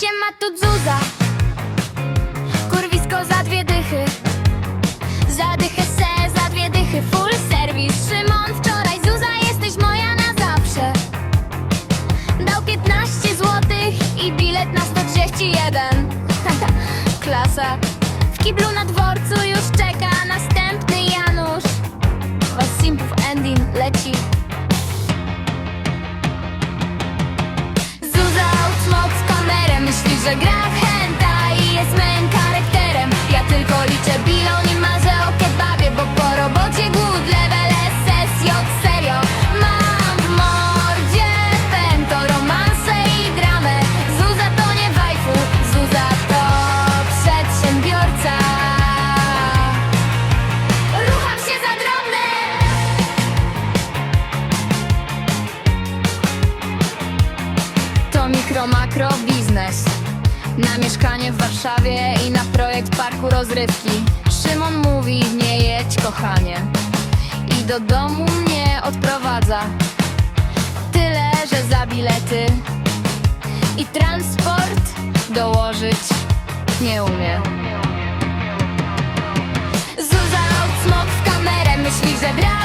Siema tu Zuza. Kurwisko za dwie dychy. Za dychę se, za dwie dychy. Full service. Szymon wczoraj Zuza jesteś moja na zawsze. Dał 15 złotych i bilet na 131 Klasa. W kiblu na dworcu już że gra w henta i jest main charakterem. Ja tylko liczę bilon i marzę o kebabie Bo po robocie głód, level SSJ Serio, mam w mordzie pęto Romanse i dramę. Zuza to nie wajfu Zuza to przedsiębiorca. Rucham się za drobne To mikro, makro Na mieszkanie w Warszawie i na projekt parku rozrywki. Szymon mówi, nie jedź kochanie. I do domu mnie odprowadza. Tyle, że za bilety. I transport dołożyć nie umie. Zuza smok w kamerę Myśli, że henta